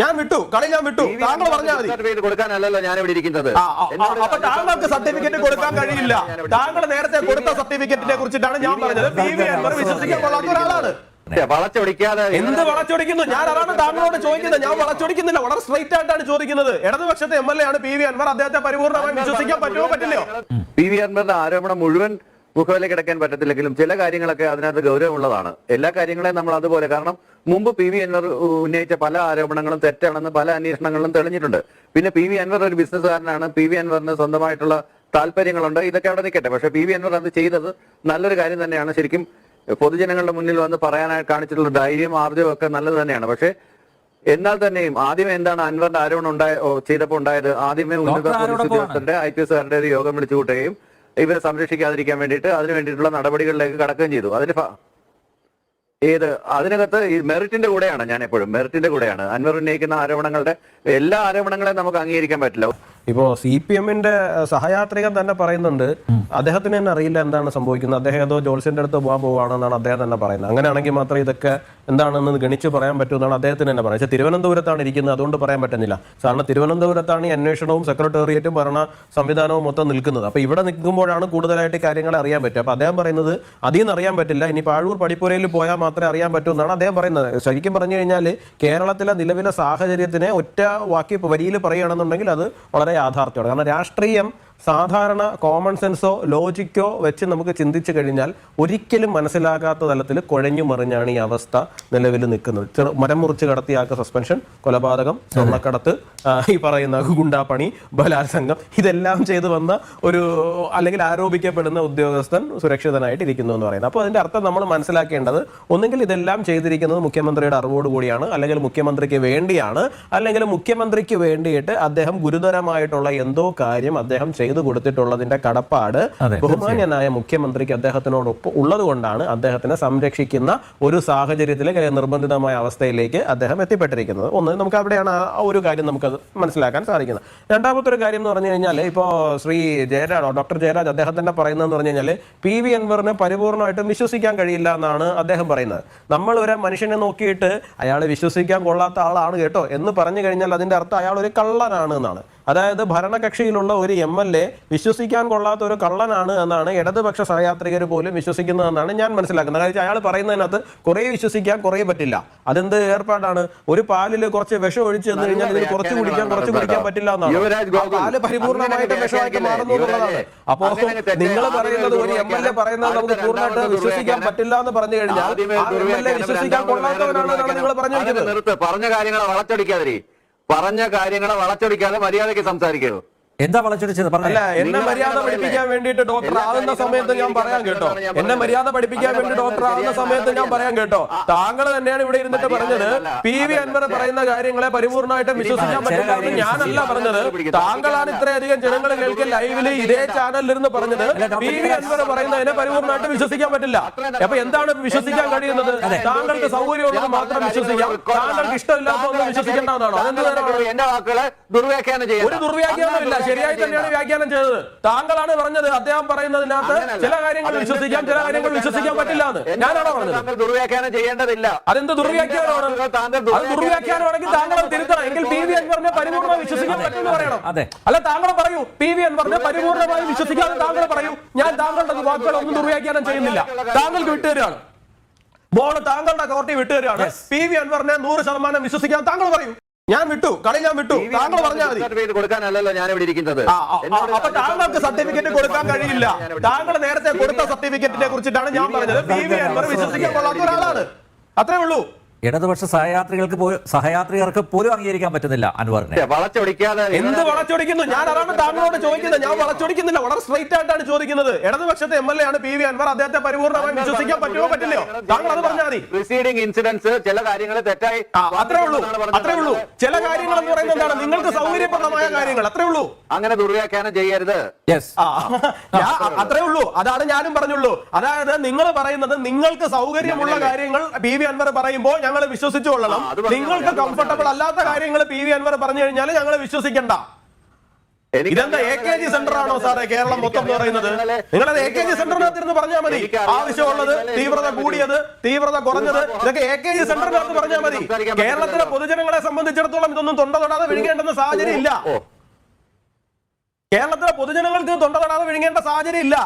ഞാൻ വിട്ടു. കളി ഞാൻ വിട്ടു. താങ്കൾ പറഞ്ഞാൽ മതി. കൊടുക്കാനല്ലല്ലോ ഞാൻ ഇവിടെ ഇരിക്കുന്നത് അപ്പൊ താങ്കൾക്ക് സർട്ടിഫിക്കറ്റ് കൊടുക്കാൻ കഴിയില്ല. താങ്കൾ നേരത്തെ കൊടുത്ത സർട്ടിഫിക്കറ്റിനെ കുറിച്ചിട്ടാണ് ഞാൻ പറഞ്ഞത്. പി വി അൻവർ വിശ്വസിക്കാൻ കൊള്ളാത്ത ഒരാളാണ്. വളച്ചൊടിക്കാതെ എന്ത് വളച്ചൊടിക്കുന്നു? ഞാൻ അതാണ് താങ്കളോട് ചോദിക്കുന്നത്? ഞാൻ വളച്ചൊടിക്കുന്നില്ല. വളരെ സ്ട്രൈറ്റ് ആയിട്ടാണ് ചോദിക്കുന്നത്. ഇടതുപക്ഷത്തെ എം എൽ എ ആണ് പി വി അൻവർ അദ്ദേഹത്തെ പരിപൂർണമായി വിശ്വസിക്കാൻ പറ്റുമോ പറ്റില്ലയോ? പി വി അൻവറിന്റെ ആരോപണം മുഴുവൻ മുഖവിലേക്ക് കിടക്കാൻ പറ്റത്തില്ലെങ്കിലും ചില കാര്യങ്ങളൊക്കെ അതിനകത്ത് ഗൗരവമുള്ളതാണ്. എല്ലാ കാര്യങ്ങളെയും നമ്മൾ അതുപോലെ കാരണം മുമ്പ് പി വി അൻവർ ഉന്നയിച്ച പല ആരോപണങ്ങളും തെറ്റാണെന്ന് പല അന്വേഷണങ്ങളിലും തെളിഞ്ഞിട്ടുണ്ട്. പിന്നെ പി വി അൻവർ ഒരു ബിസിനസ്സുകാരനാണ്. പി വി അൻവറിന് സ്വന്തമായിട്ടുള്ള താല്പര്യങ്ങളുണ്ട്. ഇതൊക്കെ അവിടെ നിൽക്കട്ടെ. പക്ഷെ പി വി അൻവർ അത് ചെയ്തത് നല്ലൊരു കാര്യം തന്നെയാണ്. ശരിക്കും പൊതുജനങ്ങളുടെ മുന്നിൽ വന്ന് പറയാനായി കാണിച്ചിട്ടുള്ള ധൈര്യം ആർജവും ഒക്കെ നല്ലത് തന്നെയാണ്. പക്ഷേ എന്നാൽ തന്നെയും ആദ്യം എന്താണ് അൻവറിന്റെ ആരോപണം ഉണ്ടായ ചെയ്തപ്പോൾ ഉണ്ടായത്? ആദ്യമേ ഉന്നത പോലീസ് ഉദ്യോഗസ്ഥന്റെ ഉദ്യോഗസ്ഥരുടെ ഐ പി എസുകാരുടെ ഒരു യോഗം വിളിച്ചു കൂട്ടുകയും ഇവരെ സംരക്ഷിക്കാതിരിക്കാൻ വേണ്ടിയിട്ട് അതിനു വേണ്ടിയിട്ടുള്ള നടപടികളിലേക്ക് കടക്കുകയും ചെയ്തു. അതിന് ഏത് അതിനകത്ത് ഈ മെറിറ്റിന്റെ കൂടെയാണ് ഞാൻ എപ്പോഴും മെറിറ്റിന്റെ കൂടെയാണ്. അൻവർ ഉന്നയിക്കുന്ന ആരോപണങ്ങളുടെ എല്ലാ ആരോപണങ്ങളെയും നമുക്ക് അംഗീകരിക്കാൻ പറ്റില്ല. ഇപ്പോ സി പി എമ്മിന്റെ സഹയാത്രികൻ തന്നെ പറയുന്നുണ്ട്. അദ്ദേഹത്തിന് തന്നെ അറിയില്ല എന്താണ് സംഭവിക്കുന്നത്. അദ്ദേഹം ഏതോ ജോത്സ്യന്റെ അടുത്ത് പോകാൻ പോവാണെന്നാണ് അദ്ദേഹം തന്നെ പറയുന്നത്. അങ്ങനെയാണെങ്കിൽ മാത്രമേ ഇതൊക്കെ എന്താണെന്ന് ഗണിച്ച് പറയാൻ പറ്റുമെന്നാണ് അദ്ദേഹത്തിന് തന്നെ പറയുന്നത്. പക്ഷേ തിരുവനന്തപുരത്താണ് ഇരിക്കുന്നത്. അതുകൊണ്ട് പറയാൻ പറ്റുന്നില്ല. കാരണം തിരുവനന്തപുരത്താണ് ഈ അന്വേഷണവും സെക്രട്ടേറിയറ്റും ഭരണ സംവിധാനവും മൊത്തം നിൽക്കുന്നത്. അപ്പോൾ ഇവിടെ നിൽക്കുമ്പോഴാണ് കൂടുതലായിട്ട് കാര്യങ്ങൾ അറിയാൻ പറ്റുക. അപ്പോൾ അദ്ദേഹം പറയുന്നത് അതിൽ നിന്ന് അറിയാൻ പറ്റില്ല. ഇനി പാഴൂർ പടിപ്പുരയിൽ പോയാൽ മാത്രമേ അറിയാൻ പറ്റൂ എന്നാണ് അദ്ദേഹം പറയുന്നത്. ശരിക്കും പറഞ്ഞു കഴിഞ്ഞാൽ കേരളത്തിലെ നിലവിലെ സാഹചര്യത്തിനെ ഒറ്റ വാക്കി വരിയിൽ പറയുകയാണെന്നുണ്ടെങ്കിൽ അത് വളരെ യാഥാർത്ഥ്യമാണ്. കാരണം രാഷ്ട്രീയം സാധാരണ കോമൺ സെൻസോ ലോജിക്കോ വെച്ച് നമുക്ക് ചിന്തിച്ചു കഴിഞ്ഞാൽ ഒരിക്കലും മനസ്സിലാകാത്ത തലത്തിൽ കുഴഞ്ഞു മറിഞ്ഞാണ് ഈ അവസ്ഥ നിലവിൽ നിൽക്കുന്നത്. ചെറു മരം മുറിച്ച് കടത്തിയാക്ക സസ്പെൻഷൻ കൊലപാതകം സ്വർണക്കടത്ത് ഈ പറയുന്ന ഗുണ്ടാപ്പണി ബലാത്സംഗം ഇതെല്ലാം ചെയ്തു വന്ന ഒരു അല്ലെങ്കിൽ ആരോപിക്കപ്പെടുന്ന ഉദ്യോഗസ്ഥൻ സുരക്ഷിതനായിട്ട് ഇരിക്കുന്നു എന്ന് പറയുന്നത്. അപ്പോൾ അതിന്റെ അർത്ഥം നമ്മൾ മനസ്സിലാക്കേണ്ടത് ഒന്നുകിൽ ഇതെല്ലാം ചെയ്തിരിക്കുന്നത് മുഖ്യമന്ത്രിയുടെ അറിവോട് കൂടിയാണ് അല്ലെങ്കിൽ മുഖ്യമന്ത്രിക്ക് വേണ്ടിയാണ് അല്ലെങ്കിൽ മുഖ്യമന്ത്രിക്ക് വേണ്ടിയിട്ട് അദ്ദേഹം ഗുരുതരമായിട്ടുള്ള എന്തോ കാര്യം അദ്ദേഹം ചെയ്തു കൊടുത്തിട്ടുള്ളതിന്റെ കടപ്പാട് ബഹുമാന്യനായ മുഖ്യമന്ത്രിക്ക് അദ്ദേഹത്തിനോടൊപ്പം ഉള്ളത് കൊണ്ടാണ് അദ്ദേഹത്തിനെ സംരക്ഷിക്കുന്ന ഒരു സാഹചര്യത്തിലേക്ക് നിർബന്ധിതമായ അവസ്ഥയിലേക്ക് അദ്ദേഹം എത്തിപ്പെട്ടിരിക്കുന്നത്. ഒന്ന് നമുക്ക് അവിടെയാണ് ആ ഒരു കാര്യം നമുക്ക് മനസ്സിലാക്കാൻ സാധിക്കുന്നത്. രണ്ടാമത്തെ ഒരു കാര്യം എന്ന് പറഞ്ഞു കഴിഞ്ഞാൽ ഇപ്പോ ശ്രീ ജയരാജ് ഡോക്ടർ ജയരാജ് അദ്ദേഹം തന്നെ പറയുന്നതെന്ന് പറഞ്ഞു കഴിഞ്ഞാൽ പി വി അൻവറിനെ പരിപൂർണമായിട്ടും വിശ്വസിക്കാൻ കഴിയില്ല എന്നാണ് അദ്ദേഹം പറയുന്നത്. നമ്മൾ ഒരു മനുഷ്യനെ നോക്കിയിട്ട് അയാളെ വിശ്വസിക്കാൻ കൊള്ളാത്ത ആളാണ് കേട്ടോ എന്ന് പറഞ്ഞു കഴിഞ്ഞാൽ അതിന്റെ അർത്ഥം അയാൾ ഒരു കള്ളനാണ് എന്നാണ്. അതായത് ഭരണകക്ഷിയിലുള്ള ഒരു എം എൽ എ വിശ്വസിക്കാൻ കൊള്ളാത്ത ഒരു കള്ളനാണ് എന്നാണ് ഇടതുപക്ഷ സഹയാത്രികർ പോലും വിശ്വസിക്കുന്നതെന്നാണ് ഞാൻ മനസ്സിലാക്കുന്നത്. കാര്യം അയാൾ പറയുന്നതിനകത്ത് കുറേ വിശ്വസിക്കാൻ കുറേ പറ്റില്ല. അതെന്ത് ഏർപ്പാടാണ്? ഒരു പാലിൽ കുറച്ച് വിഷം ഒഴിച്ചു തന്നു കഴിഞ്ഞാൽ ഇതിന് കുറച്ച് കുടിക്കാൻ കുറച്ച് കുടിക്കാൻ പറ്റില്ല എന്നാണ്. പാൽ പരിപൂർണമായിട്ട് വിഷമാക്കി മാറുന്നു എന്നുള്ളതാണ്. യുവരാജ് അപ്പോ നിങ്ങൾ പറയുന്നത് ഒരു എം എൽ എ പറയുന്നത് നമുക്ക് പൂർണമായിട്ട് വിശ്വസിക്കാൻ പറ്റില്ല എന്ന് പറഞ്ഞു കഴിഞ്ഞാൽ വിശ്വസിക്കാൻ കൊള്ളാത്തവനാണ് കൊള്ളാത്തവനാണെന്നാണ് നിങ്ങൾ പറഞ്ഞു പറഞ്ഞ കാര്യങ്ങളെ വളച്ചൊടിക്കാതിരി. പറഞ്ഞ കാര്യങ്ങളെ വളച്ചൊടിക്കാതെ മര്യാദയ്ക്ക് സംസാരിക്കൂ എന്താ വളച്ചൊടിച്ചത്? അല്ല എന്നെ മര്യാദ പഠിപ്പിക്കാൻ വേണ്ടിട്ട് വേണ്ടിയിട്ട് ഡോക്ടർ ആവുന്ന ആകുന്ന സമയത്ത് ഞാൻ പറയാൻ കേട്ടോ. എന്നെ മര്യാദ പഠിപ്പിക്കാൻ വേണ്ടി ഡോക്ടർ ആകുന്ന സമയത്ത് ഞാൻ പറയാൻ കേട്ടോ. താങ്കൾ തന്നെയാണ് ഇവിടെ ഇരുന്നിട്ട് പറഞ്ഞത്. പി വി അൻവർ പറയുന്ന കാര്യങ്ങളെ പരിപൂർണമായിട്ടും വിശ്വസിക്കാൻ പറ്റില്ല ഞാനല്ല പറഞ്ഞത്. താങ്കളാണ് ഇത്രയധികം ജനങ്ങൾ കേൾക്കി ലൈവിൽ ഇതേ ചാനലിൽ ഇരുന്ന് പറഞ്ഞത് പി വി അൻവർ പറയുന്നതിനെ പരിപൂർണമായിട്ട് വിശ്വസിക്കാൻ പറ്റില്ല. അപ്പൊ എന്താണ് വിശ്വസിക്കാൻ കഴിയുന്നത്? താങ്കൾക്ക് സൗകര്യമുള്ളത് മാത്രം വിശ്വസിക്കാം. താങ്കൾക്ക് ഇഷ്ടമില്ലാത്തതൊന്നും വിശ്വസിക്കേണ്ടതാണോ അതെന്ത് ദുർവ്യാഖ്യാനം ഒരു ചെയ്യാം ദുർവ്യാഖ്യാനമില്ല ശരിയായി തന്നെയാണ് വ്യാഖ്യാനം ചെയ്തത്. താങ്കളാണ് പറഞ്ഞത് അദ്ദേഹം പറയുന്നതിനകത്ത് ചില കാര്യങ്ങൾ വിശ്വസിക്കാം ചില കാര്യങ്ങൾ വിശ്വസിക്കാൻ പറ്റില്ല എന്ന്. ഞാനാണോ പറഞ്ഞത്? ദുർവ്യാഖ്യാനം ചെയ്യേണ്ടതില്ല. അതെന്ത് ദുർവ്യാഖ്യാനമാണ് താങ്കൾ അത് ദുർവ്യാഖ്യാനമാണെങ്കിൽ താങ്കൾ തിരുത്തണം. എങ്കിൽ പി വി അൻവറിനെ പരിപൂർണമായി വിശ്വസിക്കാൻ പറ്റുമെന്ന് പറയണം. അതെ. അല്ല താങ്കൾ പറയൂ പി വി അൻവറിനെ പരിപൂർണമായി വിശ്വസിക്കാതെ താങ്കൾ പറയൂ ഞാൻ താങ്കളുടെ വാക്കുകൾ ഒന്നും ദുർവ്യാഖ്യാനം ചെയ്യുന്നില്ല. താങ്കൾക്ക് വിട്ടുതരാണ് ബോൾ താങ്കളുടെ കോർട്ടി വിട്ടുതരാണ് പി വി അൻവറിനെ നൂറ് ശതമാനം വിശ്വസിക്കാൻ താങ്കൾ പറയൂ. ഞാൻ വിട്ടു. കളി ഞാൻ വിട്ടു. താങ്കൾ പറഞ്ഞാൽ മതി. കൊടുക്കാനല്ലല്ലോ ഞാൻ ഇവിടെ ഇരിക്കുന്നത് അപ്പൊ താങ്കൾക്ക് സർട്ടിഫിക്കറ്റ് കൊടുക്കാൻ കഴിയില്ല. താങ്കൾ നേരത്തെ കൊടുത്ത സർട്ടിഫിക്കറ്റിനെ കുറിച്ചിട്ടാണ് ഞാൻ പറഞ്ഞത്. പി വി അൻവർ വിശ്വസിക്കാൻ കൊള്ളാത്ത ഒരാളാണ്. അത്രേ ഉള്ളൂ. ഇടതുപക്ഷ സഹയാത്രികൾക്ക് പോലും സഹയാത്രികർക്ക് പോലും അംഗീകരിക്കാൻ പറ്റുന്നില്ല അൻവറിനെ. എന്ത് വളച്ചൊടിക്കുന്നു? ഞാൻ അതാണ് താങ്കളോട് ചോദിക്കുന്നത്? ഞാൻ വളച്ചൊടിക്കുന്നില്ല. വളരെ സ്ട്രൈറ്റ് ആയിട്ടാണ് ചോദിക്കുന്നത്. ഇടതുപക്ഷത്തെ എം എൽ എ ആണ് പി വി അൻവർ അദ്ദേഹത്തെ പരിപൂർണമായി വിശ്വസിക്കാൻ പറ്റുമോ പറ്റില്ലയോ? താങ്കൾ അത് പറഞ്ഞാൽ മതി. പ്രിസീഡിംഗ് ഇൻസിഡൻസ് ചില കാര്യങ്ങൾ തെറ്റായി അത്രേ ഉള്ളൂ. അത്രേ ഉള്ളൂ. ചില കാര്യങ്ങൾ എന്ന് പറയുന്നത് എന്താണ്? നിങ്ങൾക്ക് സൗകര്യപ്രദമായ കാര്യങ്ങൾ. അത്രേ ഉള്ളൂ. അങ്ങനെ ദുർവ്യാഖ്യാനം ചെയ്യരുത്. യെസ് ആ, അത്രേ ഉള്ളൂ. അതാണ് ഞാനും പറഞ്ഞുള്ളൂ. അതായത് നിങ്ങൾ പറയുന്നത് നിങ്ങൾക്ക് സൗകര്യമുള്ള കാര്യങ്ങൾ പി വി അൻവർ പറയുമ്പോൾ ഞങ്ങൾ വിശ്വസിച്ചു കൊള്ളണം. നിങ്ങൾക്ക് കംഫർട്ടബിൾ അല്ലാത്ത കാര്യങ്ങൾ പി വി അൻവർ പറഞ്ഞു കഴിഞ്ഞാൽ ഞങ്ങൾ വിശ്വസിക്കണ്ട. ഇതെന്താ എ കെ ജി സെന്റർ ആണോ സാറേ? കേരളം മൊത്തം എന്ന് പറയുന്നത്. നിങ്ങളത് എ കെ ജി സെന്ററിനകത്തിരുന്ന് പറഞ്ഞാൽ മതി. ആവശ്യമുള്ളത് തീവ്രത കൂടിയത് തീവ്രത കുറഞ്ഞത് ഇതൊക്കെ എ കെ ജി സെന്ററിനകത്ത് പറഞ്ഞാൽ മതി. കേരളത്തിലെ പൊതുജനങ്ങളെ സംബന്ധിച്ചിടത്തോളം ഇതൊന്നും തൊണ്ട തൊടാതെ വിഴുങ്ങേണ്ടുന്ന സാഹചര്യം ഇല്ല. കേരളത്തിലെ പൊതുജനങ്ങൾക്ക് തൊണ്ട തൊടാതെ വിഴുങ്ങേണ്ട സാഹചര്യം ഇല്ല.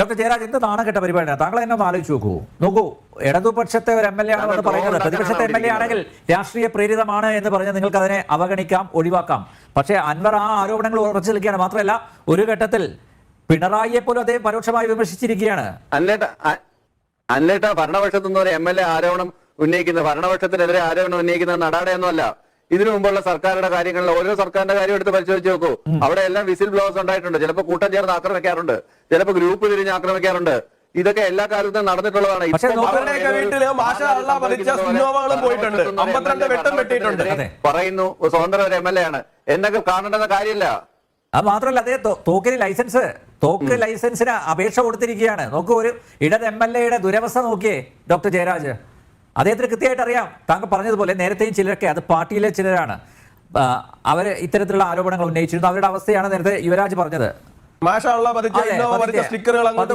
ഡോക്ടർ ജയരാജ് എന്ത് നാണക്കെട്ട പരിപാടിയാണ്. താങ്കൾ എന്നെ ഒന്ന് ആലോചിച്ച് നോക്കൂ. നോക്കൂ ഇടതുപക്ഷത്തെ ഒരു എം എൽ എ ആണ് പറയുന്നത് പ്രതിപക്ഷത്തെ എം എൽ എ ആണെങ്കിൽ രാഷ്ട്രീയ പ്രേരിതമാണ് എന്ന് പറഞ്ഞ് നിങ്ങൾക്ക് അതിനെ അവഗണിക്കാം ഒഴിവാക്കാം. പക്ഷേ അൻവർ ആ ആരോപണങ്ങൾ ഉറച്ചു നിൽക്കുകയാണ്. മാത്രമല്ല ഒരു ഘട്ടത്തിൽ പിണറായിയെ പോലും അദ്ദേഹം പരോക്ഷമായി വിമർശിച്ചിരിക്കുകയാണ്. അന്നേട്ട അ- അന്നേട്ട ഭരണപക്ഷത്തു നിന്ന് ഒരു എം എൽ എ ആരോപണം ഉന്നയിക്കുന്നത് ഭരണപക്ഷത്തിനെതിരെ ആരോപണം ഉന്നയിക്കുന്നത് നടാടെയൊന്നുമല്ല ഇതിനു മുമ്പുള്ള സർക്കാരുടെ കാര്യങ്ങളിൽ ഓരോ സർക്കാരിന്റെ കാര്യം എടുത്ത് പരിശോധിച്ച് നോക്കൂ. അവിടെ എല്ലാം വിസിൽ ബ്ലോസ് ഉണ്ടായിട്ടുണ്ട്. ചിലപ്പോൾ കൂട്ടം ചേർന്ന് ആക്രമിക്കാറുണ്ട്. ചിലപ്പോൾ ഗ്രൂപ്പ് തിരിഞ്ഞ് ആക്രമിക്കാറുണ്ട്. ഇതൊക്കെ എല്ലാ കാലത്തും നടന്നിട്ടുള്ളതാണ്. പറയുന്നു സ്വതന്ത്ര ഒരു എം എൽ എ ആണ്. എന്നൊക്കെ കാണേണ്ടെന്ന കാര്യമില്ല. അത് മാത്രമല്ല അതേ തോക്കിന് ലൈസൻസ്. തോക്ക് ലൈസൻസിന് അപേക്ഷ കൊടുത്തിരിക്കുകയാണ്. നോക്കൂ ഒരു ഇടത് എം എൽ എയുടെ ദുരവസ്ഥ നോക്കിയേ ഡോക്ടർ ജയരാജ്. അദ്ദേഹത്തിന് കൃത്യമായിട്ട് അറിയാം. താങ്കൾ പറഞ്ഞതുപോലെ നേരത്തെയും ചിലരൊക്കെ അത് പാർട്ടിയിലെ ചിലരാണ്. അവർ ഇത്തരത്തിലുള്ള ആരോപണങ്ങൾ ഉന്നയിച്ചിരുന്നു. അവരുടെ അവസ്ഥയാണ് നേരത്തെ യുവരാജ് പറഞ്ഞത്. സ്റ്റിക്കറുകൾ അങ്ങോട്ട്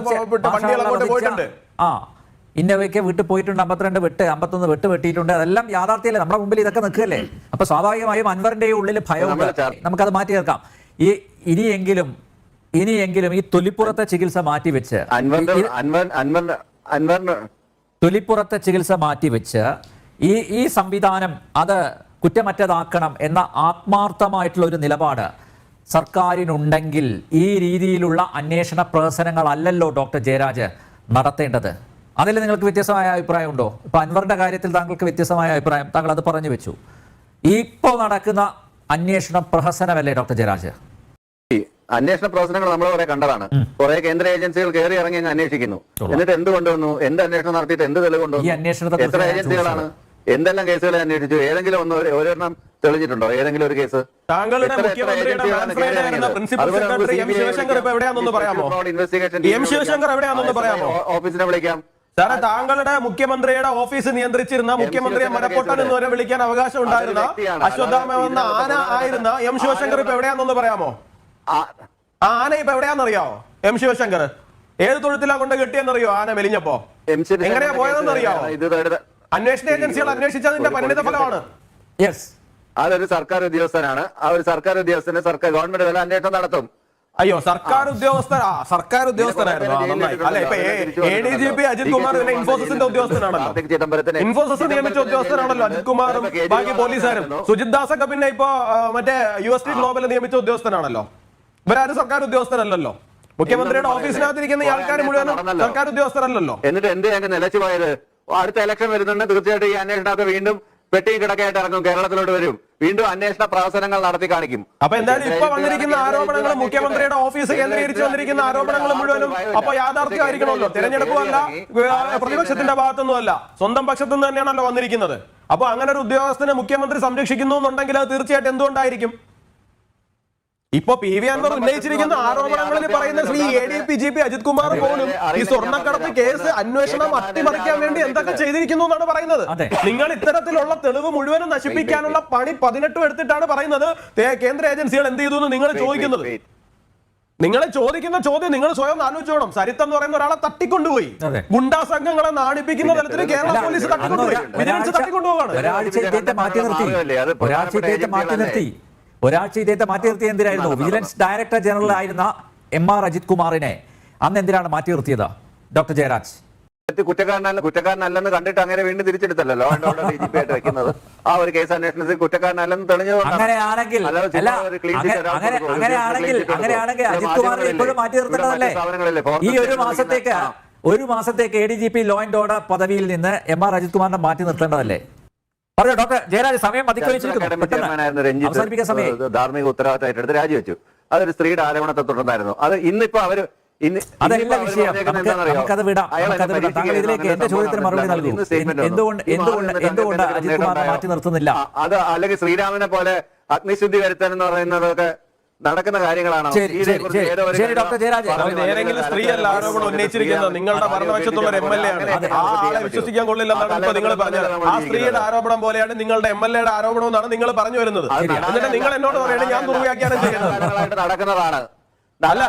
പോയിട്ടുണ്ട്. ആ ഇന്നവയ്ക്ക് വിട്ട് പോയിട്ടുണ്ട് അമ്പത്തിരണ്ട് വിട്ട് അമ്പത്തൊന്ന് വിട്ട് വെട്ടിയിട്ടുണ്ട്. അതെല്ലാം യാഥാർത്ഥ്യമല്ലേ? നമ്മുടെ മുമ്പിൽ ഇതൊക്കെ നിൽക്കുകയല്ലേ? അപ്പൊ സ്വാഭാവികമായും അൻവറിന്റെ ഉള്ളിൽ ഭയമുണ്ട് നമുക്ക് അത് നമുക്കത് മാറ്റി തീർക്കാം ഈ ഇനിയെങ്കിലും ഇനിയെങ്കിലും ഈ തൊലിപ്പുറത്തെ ചികിത്സ മാറ്റിവെച്ച് അൻവറിന്റെ അൻവർ അൻവർ അൻവർ അൻവറിന്റെ തൊലിപ്പുറത്തെ ചികിത്സ മാറ്റിവെച്ച് ഈ ഈ സംവിധാനം അത് കുറ്റമറ്റതാക്കണം എന്ന ആത്മാർത്ഥമായിട്ടുള്ള ഒരു നിലപാട് സർക്കാരിനുണ്ടെങ്കിൽ ഈ രീതിയിലുള്ള അന്വേഷണ പ്രവർത്തനങ്ങളല്ലല്ലോ ഡോക്ടർ ജയരാജ് നടത്തേണ്ടത്. അതിൽ നിങ്ങൾക്ക് വ്യത്യസ്തമായ അഭിപ്രായമുണ്ടോ? ഇപ്പൊ അൻവറിന്റെ കാര്യത്തിൽ താങ്കൾക്ക് വ്യത്യസ്തമായ അഭിപ്രായം. താങ്കൾ അത് പറഞ്ഞു വെച്ചു. ഇപ്പോൾ നടക്കുന്ന അന്വേഷണ പ്രഹസനമല്ലേ ഡോക്ടർ ജയരാജ്? അന്വേഷണ പ്രവർത്തനങ്ങൾ നമ്മൾ കുറെ കണ്ടതാണ്. കുറെ കേന്ദ്ര ഏജൻസികൾ കയറി ഇറങ്ങി അങ്ങ് അന്വേഷിക്കുന്നു. എന്നിട്ട് എന്ത് കൊണ്ടുവന്നു? എന്ത് അന്വേഷണം നടത്തിയിട്ട് എന്ത് തെളിവ് ഈ കൊണ്ടുവന്നു അന്വേഷണത്തെ എത്ര ഏജൻസികളാണ്? എന്തെല്ലാം കേസുകൾ അന്വേഷിച്ചു? ഏതെങ്കിലും ഒന്ന് ഒരു- ഒരെണ്ണം തെളിഞ്ഞിട്ടുണ്ടോ? ഏതെങ്കിലും ഒരു കേസ്? താങ്കളുടെ ഓഫീസിനെ വിളിക്കാം. സാറേ താങ്കളുടെ മുഖ്യമന്ത്രിയുടെ ഓഫീസ് നിയന്ത്രിച്ചിരുന്ന മുഖ്യമന്ത്രിയെ മരപ്പൊട്ടൻ എന്ന് വരെ വിളിക്കാൻ അവകാശം ഉണ്ടായിരുന്ന അതൊരു വ്യക്തിയാണ്. അശ്വത്ഥാമ എന്ന ആന ആയിരുന്ന എം ശിവശങ്കർ ഇപ്പൊ എവിടെയാണെന്നൊന്ന് പറയാമോ? ആന ഇപ്പൊ എവിടെയാണെന്നറിയാമോ എം ശിവശങ്കർ. ഏത് തൊഴുത്തിലാ കൊണ്ട് കെട്ടിയെന്നറിയോ ആന മെലിഞ്ഞപ്പോ? എങ്ങനെയാ പോയതെന്ന് അറിയാമോ ഇത് തേടുത- അന്വേഷണ ഏജൻസികൾ അന്വേഷിച്ചതിന്റെ പരിണിത ഫലമാണ്. യെസ് അതൊരു സർക്കാർ ഉദ്യോഗസ്ഥനാണ്. ആ ഒരു സർക്കാർ ഉദ്യോഗസ്ഥനെ സർക്കാർ ഗവൺമെന്റ് തല അന്വേഷണം നടത്തും. അയ്യോ സർക്കാർ ഉദ്യോഗസ്ഥർ ആ സർക്കാർ ഉദ്യോഗസ്ഥനായിരുന്നു. അല്ല ഇപ്പൊ A D G P Ajith Kumar പിന്നെ ഇൻഫോസിന്റെ ഉദ്യോഗസ്ഥനാണല്ലോ. ഇൻഫോസിസ് നിയമിച്ച ഉദ്യോഗസ്ഥനാണല്ലോ അജിത് കുമാറും. ബാക്കി പോലീസുകാരും. സുജിത് ദാസൊക്കെ പിന്നെ ഇപ്പൊ മറ്റേ യു എസ് ടി ഗ്ലോബൽ നിയമിച്ച ഉദ്യോഗസ്ഥനാണല്ലോ. ഇവരാരും സർക്കാർ ഉദ്യോഗസ്ഥരല്ലല്ലോ. മുഖ്യമന്ത്രിയുടെ ഓഫീസിനകത്തിരിക്കുന്ന ഈ ആൾക്കാർ മുഴുവൻ സർക്കാർ ഉദ്യോഗസ്ഥരല്ലല്ലോ. എന്നിട്ട് എന്ത് ഞങ്ങൾക്ക് നിലച്ചു പോയത് അടുത്ത ഇലക്ഷൻ വരുന്നുണ്ട്. തീർച്ചയായിട്ടും ഈ അന്വേഷണത്തെ വീണ്ടും പെട്ടിയും കിടക്കായിട്ട് ഇറങ്ങും. കേരളത്തിലോട്ട് വരും. വീണ്ടും അന്വേഷണ പ്രവർത്തനങ്ങൾ നടത്തി കാണിക്കും. അപ്പൊ എന്തായാലും ഇപ്പൊ വന്നിരിക്കുന്ന ആരോപണങ്ങൾ മുഖ്യമന്ത്രിയുടെ ഓഫീസ് കേന്ദ്രീകരിച്ച് വന്നിരിക്കുന്ന ആരോപണങ്ങൾ മുഴുവനും അപ്പൊ യാഥാർത്ഥ്യമായിരിക്കണമല്ലോ. തിരഞ്ഞെടുപ്പല്ല പ്രതിപക്ഷത്തിന്റെ ഭാഗത്തൊന്നുമല്ല സ്വന്തം പക്ഷത്തു നിന്ന് തന്നെയാണല്ലോ വന്നിരിക്കുന്നത്. അപ്പൊ അങ്ങനെ ഒരു ഉദ്യോഗസ്ഥനെ മുഖ്യമന്ത്രി സംരക്ഷിക്കുന്നു എന്നുണ്ടെങ്കിൽ അത് തീർച്ചയായിട്ടും എന്തുകൊണ്ടായിരിക്കും? ഇപ്പൊ പി വി അൻവർ ഉന്നയിച്ചിരിക്കുന്ന. ആരോപണങ്ങളിൽ പറയുന്ന Shri A D P G P Ajith Kumar പോലും ഈ സ്വർണക്കടത്ത് കേസ് അന്വേഷണം അട്ടിമറിക്കാൻ വേണ്ടി എന്തൊക്കെ ചെയ്തിരിക്കുന്നു എന്നാണ് പറയുന്നത്. നിങ്ങൾ ഇത്തരത്തിലുള്ള തെളിവ് മുഴുവനും നശിപ്പിക്കാനുള്ള പണി പതിനെട്ടും എടുത്തിട്ടാണ് പറയുന്നത്. കേന്ദ്ര ഏജൻസികൾ എന്ത് ചെയ്തു എന്ന് നിങ്ങൾ ചോദിക്കുന്നത്. നിങ്ങൾ ചോദിക്കുന്ന ചോദ്യം നിങ്ങൾ സ്വയം ആലോചിച്ചോണം. സരിത്ത് എന്ന് പറയുന്ന ഒരാളെ തട്ടിക്കൊണ്ടുപോയി. ഗുണ്ടാ സംഘങ്ങളെ നാടിപ്പിക്കുന്ന തരത്തിൽ കേരള പോലീസ് തട്ടിക്കൊണ്ടുപോയി. വിജിലൻസ് തട്ടിക്കൊണ്ടുപോവാണ്. ഒരാഴ്ച മാറ്റി നിർത്തി. ഒരാഴ്ച മാറ്റി നിർത്തി. ഒരാഴ്ച ഇദ്ദേഹത്തെ മാറ്റി നിർത്തിയത് എന്തിനായിരുന്നു? വിജിലൻസ് ഡയറക്ടർ ജനറൽ ആയിരുന്ന എം ആർ അജിത് കുമാറിനെ അന്ന് എന്തിനാണ് മാറ്റി നിർത്തിയത്? ഡോക്ടർ ജയരാജ്. കുറ്റക്കാരനല്ല കുറ്റക്കാരനല്ലെന്ന് കണ്ടിട്ട് അങ്ങനെ വീണ്ടും തിരിച്ചെടുത്തല്ലോ ഡി ജി പി ആയിട്ട് വെക്കുന്നത്. ആ ഒരു കേസ് അന്വേഷണത്തിൽ കുറ്റക്കാരനല്ലെന്ന് തെളിഞ്ഞു അങ്ങനെയാണെങ്കിൽ അജിത് കുമാറിനെ ഇപ്പോഴും മാറ്റി നിർത്തേണ്ടതല്ലേ ഈ ഒരു മാസത്തേക്ക് ഒരു മാസത്തേക്ക് A D G P law and order പദവിയിൽ നിന്ന് എം ആർ അജിത് കുമാറിനെ മാറ്റി നിർത്തേണ്ടതല്ലേ? ഡോക്ടർ ജയരാജ് സമയം അതിക്രമിച്ചിരിക്കുന്നു. ധാർമ്മിക ഉത്തരവാദിത്തമായിട്ട് എടുത്ത് രാജിവെച്ചു. അതൊരു സ്ത്രീയുടെ ആരോപണത്തെ തുടർന്നായിരുന്നു. അത് ഇന്നിപ്പോ അവർ ഇന്ന് അതല്ല ഇന്നിപ്പോ വിഷയം. പറഞ്ഞേക്കുന്നത് നമുക്ക് എന്താണെന്നറിയോ? നമുക്കത് വിടാം. നമുക്കത് വിടാം. താങ്കൾ ഇതിലേക്ക് പരീക്ഷിക്കുകയായിരുന്നു, എന്റെ ചോദ്യത്തിന് മറുപടി നൽകൂ എന്തുകൊണ്ട് എന്തുകൊണ്ട് എന്തുകൊണ്ട് അജിത് കുമാറിനെ മാറ്റി നിർത്തുന്നില്ല? അത് അല്ലെങ്കിൽ ശ്രീരാമനെ പോലെ അഗ്നിശുദ്ധി വരുത്താൻ എന്ന് പറയുന്നതൊക്കെ നടക്കുന്ന കാര്യങ്ങളാണ്? ശരി, ഡോക്ടർ ജയരാജ്. പറഞ്ഞു ഇത് ഏതെങ്കിലും സ്ത്രീയല്ല ആരോപണം ഉന്നയിച്ചിരിക്കുന്നത് നിങ്ങളുടെ ഭരണപക്ഷത്തുള്ള എം എൽ എ ആണ്. ആളെ വിശ്വസിക്കാൻ കൊള്ളില്ലെന്നാണ് ഇപ്പൊ നിങ്ങൾ പറഞ്ഞത്. ആ സ്ത്രീയുടെ ആരോപണം പോലെയാണ് നിങ്ങളുടെ എം എൽ എയുടെ ആരോപണം എന്നാണ് നിങ്ങൾ പറഞ്ഞു വരുന്നത്. എന്നിട്ട് നിങ്ങൾ എന്നോട് പറയണേ ഞാൻ ദുർവ്യാഖ്യാനം ചെയ്യുന്നത്. നടക്കുന്നതാണ്. അല്ല,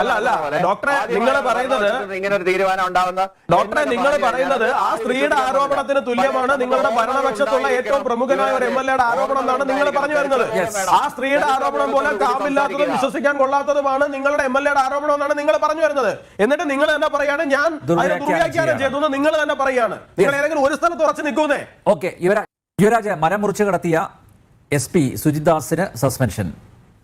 അല്ല, അല്ല, ഡോക്ടറെ, നിങ്ങൾ പറയുന്നത് ഇങ്ങനെ ഒരു തീരുമാനം ഉണ്ടാവുന്ന ഡോക്ടറെ നിങ്ങൾ പറയുന്നത് ആ സ്ത്രീയുടെ ആരോപണത്തിന് തുല്യമാണ്. നിങ്ങളുടെ ഭരണപക്ഷത്തുള്ള ഏറ്റവും പ്രമുഖനായ ഒരു എം എൽ എയുടെ ആരോപണം എന്നാണ് നിങ്ങൾ പറഞ്ഞു വരുന്നത്. ആ സ്ത്രീയുടെ ആരോപണം പോലെ കാമില്ലാത്തതും വിശ്വസിക്കാൻ കൊള്ളാത്തതുമാണ് നിങ്ങളുടെ എം എൽ എയുടെ ആരോപണം എന്നാണ് നിങ്ങൾ പറഞ്ഞു വരുന്നത്. എന്നിട്ട് നിങ്ങൾ തന്നെ പറയാണ് ഞാൻ അതിനെ ദുർവ്യാഖ്യാനം ചെയ്തു എന്ന് നിങ്ങൾ തന്നെ പറയാണ് നിങ്ങൾ ഏതെങ്കിലും ഒരു സ്ഥലത്ത് ഉറച്ചു നിൽക്കുന്നേ. ഓക്കെ യുവരാജ് യുവരാജ് മരം മുറിച്ച് കടത്തിയ എസ് പി സുജിത് ദാസിന് സസ്പെൻഷൻ.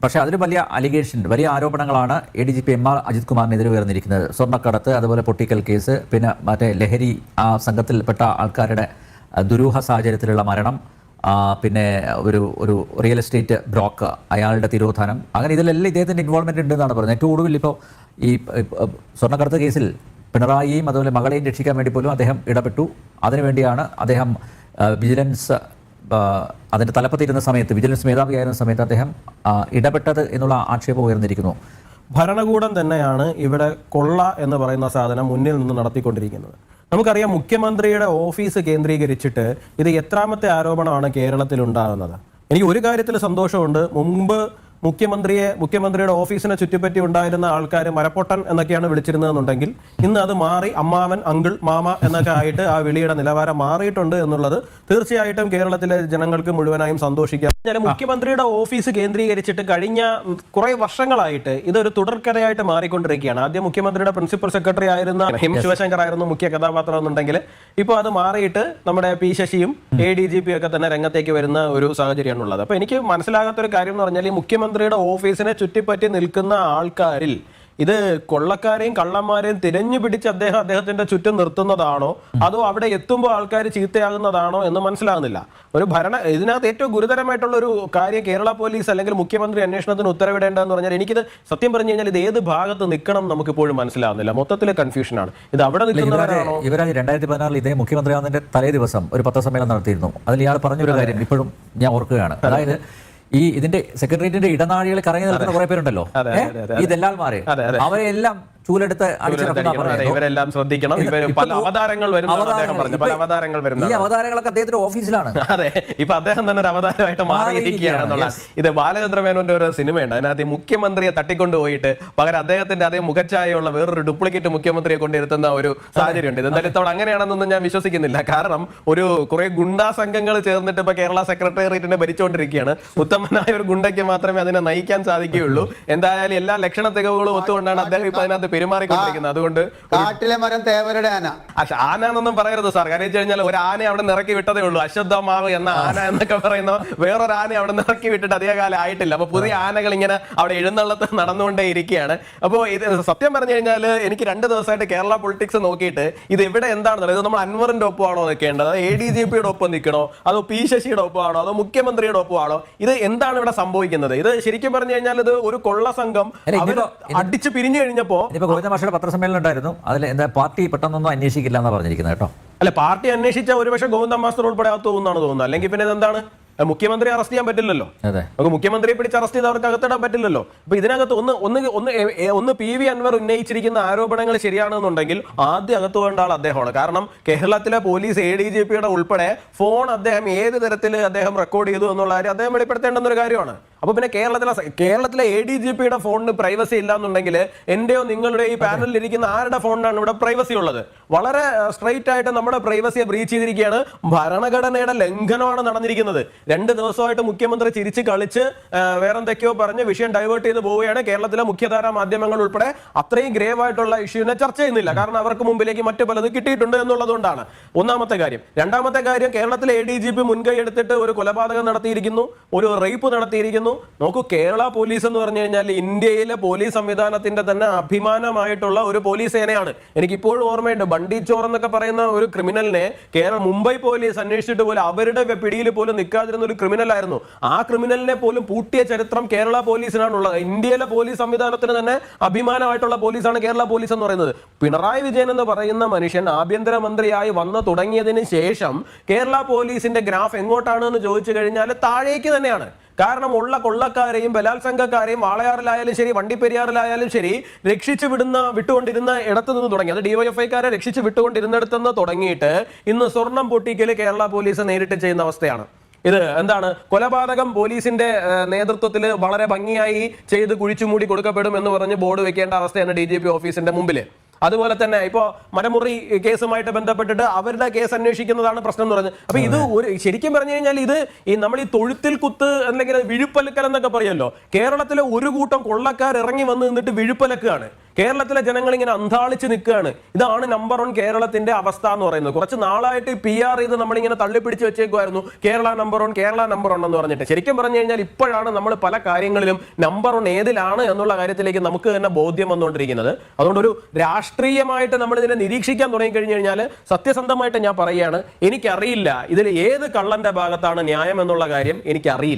പക്ഷേ അതിന് വലിയ അലിഗേഷൻ വലിയ ആരോപണങ്ങളാണ് A D G P M R Ajith കുമാറിനെതിരെ ഉയർന്നിരിക്കുന്നത്. സ്വർണക്കടത്ത് അതുപോലെ പൊട്ടിക്കൽ കേസ് പിന്നെ മറ്റേ ലഹരി ആ സംഘത്തിൽപ്പെട്ട ആൾക്കാരുടെ ദുരൂഹ സാഹചര്യത്തിലുള്ള മരണം പിന്നെ ഒരു ഒരു റിയൽ എസ്റ്റേറ്റ് ബ്രോക്ക് അയാളുടെ തിരോധാനം. അങ്ങനെ ഇതിലെല്ലാം ഇദ്ദേഹത്തിന്റെ ഇൻവോൾവ്മെന്റ് ഉണ്ടെന്നാണ് പറയുന്നത് ഏറ്റവും ഒടുവിൽ ഇപ്പോൾ ഈ സ്വർണക്കടത്ത് കേസിൽ പിണറായിയും അതുപോലെ മകളെയും രക്ഷിക്കാൻ വേണ്ടി പോലും അദ്ദേഹം ഇടപെട്ടു. അതിനുവേണ്ടിയാണ് അദ്ദേഹം വിജിലൻസ് അതിന്റെ തലപ്പത്തിരുന്ന സമയത്ത് വിജിലൻസ് മേധാവിയായിരുന്ന സമയത്ത് അദ്ദേഹം ഇടപെട്ടത് എന്നുള്ള ആക്ഷേപം ഉയർന്നിരിക്കുന്നു. ഭരണകൂടം തന്നെയാണ് ഇവിടെ കൊള്ള എന്ന് പറയുന്ന സാധനം മുന്നിൽ നിന്ന് നടത്തിക്കൊണ്ടിരിക്കുന്നത്. നമുക്കറിയാം മുഖ്യമന്ത്രിയുടെ ഓഫീസ് കേന്ദ്രീകരിച്ചിട്ട് ഇത് എത്രാമത്തെ ആരോപണമാണ് കേരളത്തിൽ ഉണ്ടാകുന്നത്. എനിക്ക് ഒരു കാര്യത്തിൽ സന്തോഷമുണ്ട്. മുമ്പ് മുഖ്യമന്ത്രിയെ മുഖ്യമന്ത്രിയുടെ ഓഫീസിനെ ചുറ്റിപ്പറ്റി ഉണ്ടായിരുന്ന ആൾക്കാർ മരപ്പൊട്ടൻ എന്നൊക്കെയാണ് വിളിച്ചിരുന്നതെന്നുണ്ടെങ്കിൽ ഇന്ന് അത് മാറി അമ്മാവൻ അങ്കിൾ മാമ എന്നൊക്കെ ആയിട്ട് ആ വിളിയുടെ നിലവാരം മാറിയിട്ടുണ്ട് എന്നുള്ളത് തീർച്ചയായിട്ടും കേരളത്തിലെ ജനങ്ങൾക്ക് മുഴുവനായും സന്തോഷിക്കാം. ഞാൻ മുഖ്യമന്ത്രിയുടെ ഓഫീസ് കേന്ദ്രീകരിച്ചിട്ട് കഴിഞ്ഞ കുറെ വർഷങ്ങളായിട്ട് ഇതൊരു തുടർക്കഥയായിട്ട് മാറിക്കൊണ്ടിരിക്കുകയാണ്. ആദ്യം മുഖ്യമന്ത്രിയുടെ പ്രിൻസിപ്പൽ സെക്രട്ടറി ആയിരുന്ന ഹിം ശിവശങ്കർ ആയിരുന്നു മുഖ്യ കഥാപാത്രം എന്നുണ്ടെങ്കിൽ ഇപ്പോൾ അത് മാറിയിട്ട് നമ്മുടെ പി ശശിയും എ ഡി ജി പി ഒക്കെ തന്നെ രംഗത്തേക്ക് വരുന്ന ഒരു സാഹചര്യമാണ് ഉള്ളത് അപ്പൊ എനിക്ക് മനസ്സിലാകാത്ത ഒരു കാര്യം എന്ന് പറഞ്ഞാൽ ഈ മുഖ്യമന്ത്രിയുടെ ഓഫീസിനെ ചുറ്റിപ്പറ്റി നിൽക്കുന്ന ആൾക്കാരിൽ ഇത് കൊള്ളക്കാരെയും കള്ളന്മാരെയും തിരഞ്ഞു പിടിച്ച് അദ്ദേഹം അദ്ദേഹത്തിന്റെ ചുറ്റും നിർത്തുന്നതാണോ? അതോ അവിടെ എത്തുമ്പോൾ ആൾക്കാർ ചീത്തയാകുന്നതാണോ എന്ന് മനസ്സിലാകുന്നില്ല. ഒരു ഭരണ ഇതിനകത്ത് ഏറ്റവും ഗുരുതരമായിട്ടുള്ള ഒരു കാര്യം കേരള പോലീസ് അല്ലെങ്കിൽ മുഖ്യമന്ത്രി അന്വേഷണത്തിന് ഉത്തരവിടേണ്ടതെന്ന് പറഞ്ഞാൽ എനിക്കിത് സത്യം പറഞ്ഞു കഴിഞ്ഞാൽ ഇത് ഏത് ഭാഗത്ത് നിൽക്കണം നമുക്ക് ഇപ്പോഴും മനസ്സിലാകുന്നില്ല. മൊത്തത്തിലെ കൺഫ്യൂഷനാണ് ഇത് അവിടെ നിൽക്കുന്നവരാണോ? രണ്ടായിരത്തി പതിനാറിൽ ഇതേ മുഖ്യമന്ത്രിയാവുന്നതിന്റെ തലേ ദിവസം ഒരു പത്രസമ്മേളനം നടത്തിയിരുന്നു. അതിൽ ഇയാൾ പറഞ്ഞൊരു കാര്യം ഇപ്പോഴും ഞാൻ ഓർക്കുകയാണ്. അതായത് ഈ ഇതിന്റെ സെക്രട്ടേറിയറ്റിന്റെ ഇടനാഴികളിൽ കറങ്ങി നിൽക്കുന്ന കുറെ പേരുണ്ടല്ലോ. ഈ ദല്ലാൽമാരെ അവരെല്ലാം. ചൂലെടുത്ത് ഇവരെല്ലാം ശ്രദ്ധിക്കണം. ഇവർ പല അവതാരങ്ങൾ പല അവതാരങ്ങൾ ഈ അവതാരങ്ങളൊക്കെ അദ്ദേഹത്തിന്റെ ഓഫീസിലാണ്. അതെ ഇപ്പൊ അദ്ദേഹം തന്നെ ഒരു അവതാരമായിട്ട് മാറിയിരിക്കുകയാണെന്നുള്ള ഇത് ബാലചന്ദ്ര മേനോന്റെ ഒരു സിനിമയുണ്ട്. അതിനകത്ത് മുഖ്യമന്ത്രിയെ തട്ടിക്കൊണ്ടുപോയിട്ട് പകരം അദ്ദേഹത്തിന്റെ അതേ മുഖച്ഛായയുള്ള വേറൊരു ഡ്യൂപ്ലിക്കേറ്റ് മുഖ്യമന്ത്രിയെ കൊണ്ടിരുത്തുന്ന ഒരു സാഹചര്യമുണ്ട്. ഇത് എന്തായാലും ഇത്തവണ അങ്ങനെയാണെന്നൊന്നും ഞാൻ വിശ്വസിക്കുന്നില്ല. കാരണം ഒരു കുറെ ഗുണ്ടാ സംഘങ്ങൾ ചേർന്നിട്ട് ഇപ്പൊ കേരള സെക്രട്ടേറിയറ്റിനെ ഭരിച്ചുകൊണ്ടിരിക്കുകയാണ്. ഉത്തമനായ ഒരു ഗുണ്ടയ്ക്ക് മാത്രമേ അതിനെ നയിക്കാൻ സാധിക്കുകയുള്ളൂ. എന്തായാലും എല്ലാ ലക്ഷണ തികവുകളും ഒത്തുകൊണ്ടാണ് അദ്ദേഹം ഇപ്പൊ അതിനകത്ത് പെരുമാറിക്കൊണ്ടിരിക്കുന്നത്. അതുകൊണ്ട് കാട്ടിലെ മരം തേവരുടെ ആന. ആന എന്നൊന്നും പറയരുത് സാർ. കാരണം വെച്ച് കഴിഞ്ഞാൽ ഒരു ആന അവിടെ നിറക്കി വിട്ടതേ ഉള്ളൂ. അശ്വദ്ധമാവ് എന്ന ആന എന്നൊക്കെ പറയുന്ന വേറൊരു ആന അവിടെ നിറക്കി വിട്ടിട്ട് അധികകാലം ആയിട്ടില്ല. അപ്പൊ പുതിയ ആനകൾ ഇങ്ങനെ അവിടെ എഴുന്നള്ളത്ത് നടന്നുകൊണ്ടേ ഇരിക്കുകയാണ്. അപ്പോൾ ഇത് സത്യം പറഞ്ഞു കഴിഞ്ഞാൽ എനിക്ക് രണ്ട് ദിവസമായിട്ട് കേരള പൊളിറ്റിക്സ് നോക്കിയിട്ട് ഇത് എവിടെ എന്താണ് ഇത് നമ്മൾ അൻവറിന്റെ ഒപ്പമാണോ നിൽക്കേണ്ടത്? എ ഡി ജി പിയുടെ ഒപ്പം നിൽക്കണോ? അതോ പി ശശിയുടെ ഒപ്പമാണോ? അതോ മുഖ്യമന്ത്രിയുടെ ഒപ്പമാണോ? ഇത് എന്താണ് ഇവിടെ സംഭവിക്കുന്നത്? ഇത് ശരിക്കും പറഞ്ഞു കഴിഞ്ഞാൽ ഇത് ഒരു കൊള്ള സംഘം അടിച്ചു പിരിഞ്ഞു കഴിഞ്ഞപ്പോ ഇനിയിപ്പോ ഗോവിന്ദ മാഷയുടെ പത്രസമ്മേളനം ഉണ്ടായിരുന്നു. അതിൽ എന്താ പാർട്ടി പെട്ടെന്നൊന്നും അന്വേഷിക്കില്ല എന്നാണ് പറഞ്ഞിരിക്കുന്നത് കേട്ടോ. അല്ല പാർട്ടി അന്വേഷിച്ച ഒരുപക്ഷെ ഗോവിന്ദ മാസ്റ്റർ ഉൾപ്പെടെ അകത്ത് തോന്നുന്നതാണ് തോന്നുന്നത്. അല്ലെങ്കിൽ പിന്നെ അഹ് മുഖ്യമന്ത്രി അറസ്റ്റ് ചെയ്യാൻ പറ്റില്ലല്ലോ. നമുക്ക് മുഖ്യമന്ത്രിയെ പിടിച്ച് അറസ്റ്റ് ചെയ്ത് അവർക്ക് അകത്തിടാൻ പറ്റില്ലല്ലോ. അപ്പൊ ഇതിനകത്ത് ഒന്ന് ഒന്ന് ഒന്ന് ഒന്ന് പി വി അൻവർ ഉന്നയിച്ചിരിക്കുന്ന ആരോപണങ്ങൾ ശരിയാണെന്നുണ്ടെങ്കിൽ ആദ്യം അകത്ത് വേണ്ട ആൾ അദ്ദേഹമാണ്. കാരണം കേരളത്തിലെ പോലീസ് എ ഡി ജി പിയുടെ ഉൾപ്പെടെ ഫോൺ അദ്ദേഹം ഏത് തരത്തിൽ അദ്ദേഹം റെക്കോർഡ് ചെയ്തു എന്നുള്ള കാര്യം അദ്ദേഹം വെളിപ്പെടുത്തേണ്ടെന്ന ഒരു കാര്യമാണ്. അപ്പൊ പിന്നെ കേരളത്തിലെ കേരളത്തിലെ എ ഡി ജി പിയുടെ ഫോണിന് പ്രൈവസി ഇല്ല എന്നുണ്ടെങ്കിൽ എന്റെയോ നിങ്ങളുടെ ഈ പാനലിൽ ഇരിക്കുന്ന ആരുടെ ഫോണിനാണ് ഇവിടെ പ്രൈവസി ഉള്ളത്? വളരെ സ്ട്രൈറ്റ് ആയിട്ട് നമ്മുടെ പ്രൈവസിയെ ബ്രീച്ച് ചെയ്തിരിക്കുകയാണ് ഭരണഘടനയുടെ ലംഘനമാണ് നടന്നിരിക്കുന്നത്. രണ്ട് ദിവസമായിട്ട് മുഖ്യമന്ത്രി ചിരിച്ച് കളിച്ച് വേറെന്തൊക്കെയോ പറഞ്ഞ് വിഷയം ഡൈവേർട്ട് ചെയ്ത് പോവുകയാണ് കേരളത്തിലെ മുഖ്യധാര മാധ്യമങ്ങൾ ഉൾപ്പെടെ. അത്രയും ഗ്രേവ് ആയിട്ടുള്ള ഇഷ്യൂവിനെ ചർച്ച ചെയ്യുന്നില്ല. കാരണം അവർക്ക് മുമ്പിലേക്ക് മറ്റു പലതും കിട്ടിയിട്ടുണ്ട് എന്നുള്ളതുകൊണ്ടാണ്. ഒന്നാമത്തെ കാര്യം. രണ്ടാമത്തെ കാര്യം കേരളത്തിലെ എ ഡി ജി പി മുൻകൈ എടുത്തിട്ട് ഒരു കൊലപാതകം നടത്തിയിരിക്കുന്നു ഒരു റേപ്പ് നടത്തിയിരിക്കുന്നു. നോക്കൂ കേരള പോലീസ് എന്ന് പറഞ്ഞു കഴിഞ്ഞാൽ ഇന്ത്യയിലെ പോലീസ് സംവിധാനത്തിന്റെ തന്നെ അഭിമാനമായിട്ടുള്ള ഒരു പോലീസ് സേനയാണ്. എനിക്ക് ഇപ്പോഴും ഓർമ്മയുണ്ട് ബണ്ടി ചോർ എന്നൊക്കെ പറയുന്ന ഒരു ക്രിമിനലിനെ കേരള മുംബൈ പോലീസ് അന്വേഷിച്ചിട്ട് പോലും അവരുടെ പിടിയിൽ പോലും നിൽക്കാതിരുന്ന ഒരു ക്രിമിനൽ ആയിരുന്നു ആ ക്രിമിനലിനെ പോലും പൂട്ടിയ ചരിത്രം കേരള പോലീസിനാണുള്ളത്. ഇന്ത്യയിലെ പോലീസ് സംവിധാനത്തിന് തന്നെ അഭിമാനമായിട്ടുള്ള പോലീസാണ് കേരള പോലീസ് എന്ന് പറയുന്നത്. പിണറായി വിജയൻ എന്ന് പറയുന്ന മനുഷ്യൻ ആഭ്യന്തരമന്ത്രിയായി വന്നു തുടങ്ങിയതിന് ശേഷം കേരള പോലീസിന്റെ ഗ്രാഫ് എങ്ങോട്ടാണ് എന്ന് ചോദിച്ചു കഴിഞ്ഞാൽ താഴേക്ക് തന്നെയാണ്. കാരണം ഉള്ള കൊള്ളക്കാരെയും ബലാത്സംഗക്കാരെയും വാളയാറിലായാലും ശരി വണ്ടിപ്പെരിയാറിലായാലും ശരി രക്ഷിച്ചു വിടുന്ന വിട്ടുകൊണ്ടിരുന്ന ഇടത്തു നിന്ന് തുടങ്ങി. അത് ഡിവൈഎഫ്ഐക്കാരെ രക്ഷിച്ചു വിട്ടുകൊണ്ടിരുന്നിടത്തുനിന്ന് തുടങ്ങിയിട്ട് ഇന്ന് സ്വർണം പൊട്ടിക്കൽ കേരള പോലീസ് നേരിട്ട് ചെയ്യുന്ന അവസ്ഥയാണ്. ഇത് എന്താണ്? കൊലപാതകം പോലീസിന്റെ നേതൃത്വത്തിൽ വളരെ ഭംഗിയായി ചെയ്ത് കുഴിച്ചുമൂടി കൊടുക്കപ്പെടും എന്ന് പറഞ്ഞ് ബോർഡ് വെക്കേണ്ട അവസ്ഥയാണ് ഡി ജി പി ഓഫീസിന്റെ മുമ്പിൽ അതുപോലെ തന്നെ ഇപ്പോ മരമുറി കേസുമായിട്ട് ബന്ധപ്പെട്ടിട്ട് അവരുടെ കേസ് അന്വേഷിക്കുന്നതാണ് പ്രശ്നം എന്ന് പറഞ്ഞത് അപ്പൊ ഇത് ഒരു ശരിക്കും പറഞ്ഞു കഴിഞ്ഞാൽ ഇത് ഈ നമ്മൾ ഈ തൊഴുത്തിൽ കുത്ത് അല്ലെങ്കിൽ വിഴുപ്പലക്കൽ എന്നൊക്കെ പറയുമല്ലോ കേരളത്തിലെ ഒരു കൂട്ടം കൊള്ളക്കാർ ഇറങ്ങി വന്ന് നിന്നിട്ട് വിഴുപ്പലക്കാണ് കേരളത്തിലെ ജനങ്ങൾ ഇങ്ങനെ അന്താളിച്ച് നിൽക്കുകയാണ്. ഇതാണ് നമ്പർ വൺ കേരളത്തിന്റെ അവസ്ഥ എന്ന് പറയുന്നത്. കുറച്ച് നാളായിട്ട് പി ആർ ചെയ്ത് നമ്മളിങ്ങനെ തള്ളിപ്പിടിച്ച് വെച്ചേക്കുമായിരുന്നു Kerala number one Kerala number one എന്ന് പറഞ്ഞിട്ട്. ശരിക്കും പറഞ്ഞു കഴിഞ്ഞാൽ ഇപ്പോഴാണ് നമ്മൾ പല കാര്യങ്ങളിലും നമ്പർ വൺ ഏതിലാണ് എന്നുള്ള കാര്യത്തിലേക്ക് നമുക്ക് തന്നെ ബോധ്യം വന്നുകൊണ്ടിരിക്കുന്നത്. അതുകൊണ്ട് ഒരു രാഷ്ട്രീയമായിട്ട് നമ്മൾ ഇതിനെ നിരീക്ഷിക്കാൻ തുടങ്ങി കഴിഞ്ഞു കഴിഞ്ഞാൽ സത്യസന്ധമായിട്ട് ഞാൻ പറയുകയാണ് എനിക്കറിയില്ല ഇതിൽ ഏത് കള്ളന്റെ ഭാഗത്താണ് ന്യായം എന്നുള്ള കാര്യം എനിക്കറിയില്ല.